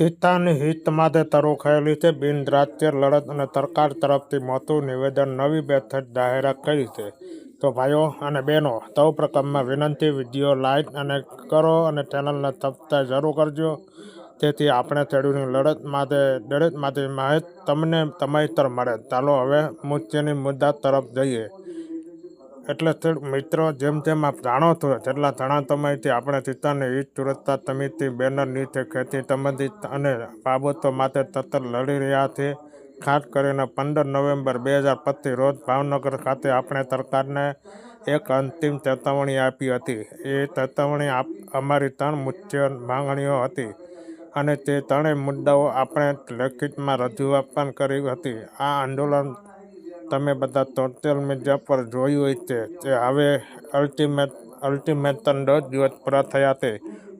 પિતાની હિત માટે તરોખાયેલી છે. બિનરાજકીય લડત અને સરકાર તરફથી મોટું નિવેદન નવી બેઠક જાહેરાત કરી છે. તો ભાઈઓ અને બહેનો સૌ પ્રકારમાં વિનંતી, વીડિયો લાઈક અને કરો અને ચેનલને સબસ્ક્રાઈબ જરૂર કરજો. તેથી આપણે ખેડૂતની લડત માટે દરેક માટે માહિતી તમને તમારી તરફ મળે. ચાલો હવે મુખ્યની મુદ્દા તરફ જઈએ. એટલે મિત્રો, જેમ જેમ આપ જાણો છો જેટલા જણા સમયથી આપણે કિસાનની હિત સુરક્ષા સમિતિ બેનર નીચે ખેતી સંબંધિત અને બાબતો માટે સતત લડી રહ્યા છે. ખાસ કરીને પંદર નવેમ્બર બે હજાર પચીસ રોજ ભાવનગર ખાતે આપણે સરકારને એક અંતિમ ચેતવણી આપી હતી. એ ચેતવણી આપ, અમારી ત્રણ મુખ્ય માંગણીઓ હતી અને તે ત્રણેય મુદ્દાઓ આપણે લેખિતમાં રજૂઆત પણ કરી હતી. આ આંદોલન તમે બધા સોશિયલ મીડિયા પર જોયું હોય છે તે હવે અલ્ટિમેટ અલ્ટિમેટન દસ દિવસ પૂરા થયા છે,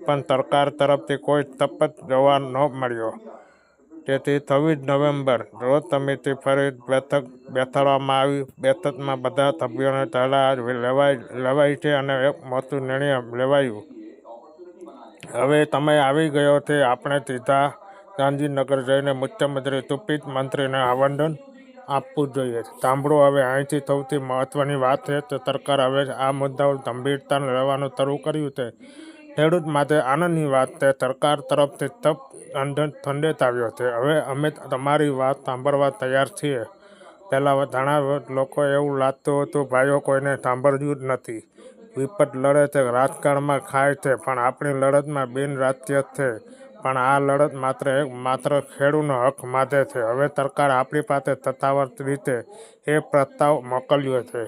પણ સરકાર તરફથી કોઈ શપથ જોવા ન મળ્યો. તેથી છવ્વીસ નવેમ્બર રોજ સમિતિ ફરી બેઠક બેસાડવામાં આવી, બેઠકમાં બધા સભ્યોને સલાહ લેવાય લેવાય છે અને એક મોટું નિર્ણય લેવાયું. હવે તમે આવી ગયો છે, આપણે સીધા ગાંધીનગર જઈને મુખ્યમંત્રી સુપ્રીત મંત્રીને આવેદન આપવું જોઈએ. સાંભળો હવે અહીંથી સૌથી મહત્વની વાત છે કે સરકાર હવે આ મુદ્દાઓ ગંભીરતા લેવાનું શરૂ કર્યું છે. ખેડૂત માટે આનંદની વાત છે, સરકાર તરફથી તપ સંદેશ આવ્યો છે. હવે અમે તમારી વાત સાંભળવા તૈયાર છીએ. પહેલાં ઘણા લોકો એવું લાગતું હતું, ભાઈઓ, કોઈને સાંભળ્યું જ નથી. વિપત લડે છે, રાજકારણમાં ખાય છે, પણ આપણી લડતમાં બિન રાજકીય છે. પણ આ લડત માત્ર એક, માત્ર ખેડૂનો હક માધે છે. હવે સરકાર આપણી પાસે સત્તાવાર રીતે એ પ્રસ્તાવ મોકલ્યો છે.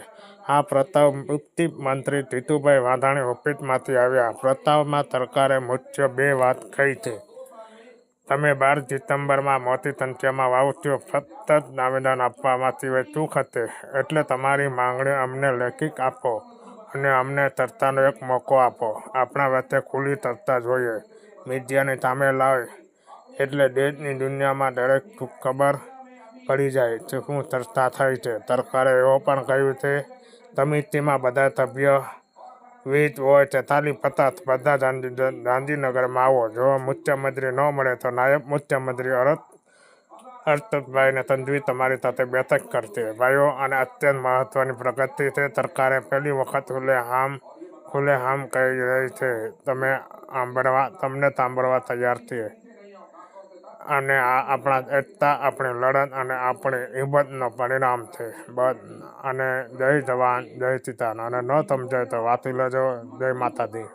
આ પ્રસ્તાવ મુક્તિ મંત્રી જીતુભાઈ વાંધાણી ઓફિસમાંથી આવ્યા. પ્રસ્તાવમાં સરકારે મુખ્ય બે વાત કહી છે. તમે બાર ડિસેમ્બરમાં મોટી સંખ્યામાં વાવશો સતત આવેદન આપવામાં સિવાય શું હતી એટલે તમારી માંગણી અમને લેખિત આપો અને અમને ચર્ચાનો એક મોકો આપો. આપણા વચ્ચે ખુલ્લી ચર્ચા જોઈએ. મીડિયાની સામે લાવે, એટલે દેશની દુનિયામાં દરેક ખબર પડી જાય કે શું ચર્ચા થઈ છે. સરકારે એવો પણ કહ્યું છે, સમિતિમાં બધા સભ્ય વીસ હોય તેતાલીસ પચાસ, બધા ગાંધી, ગાંધીનગરમાં આવો. જો મુખ્યમંત્રી ન મળે તો નાયબ મુખ્યમંત્રી અરત હર્ષદભાઈને તંજવી તમારી સાથે બેઠક કરશે. ભાઈઓ અને અત્યંત મહત્ત્વની પ્રગતિ છે. સરકારે પહેલી વખત ખુલ્લેઆમ ખુલ્લેઆમ કહી રહી છે, તમે સાંભળવા, તમને સાંભળવા તૈયાર છીએ. અને આ આપણા એકતા, આપણી લડત અને આપણી હિંમતનો પરિણામ છે. બસ. અને જય જવાન, જય કિસાન અને ન સમજાય તો વાંચી લેજો. જય માતાજી.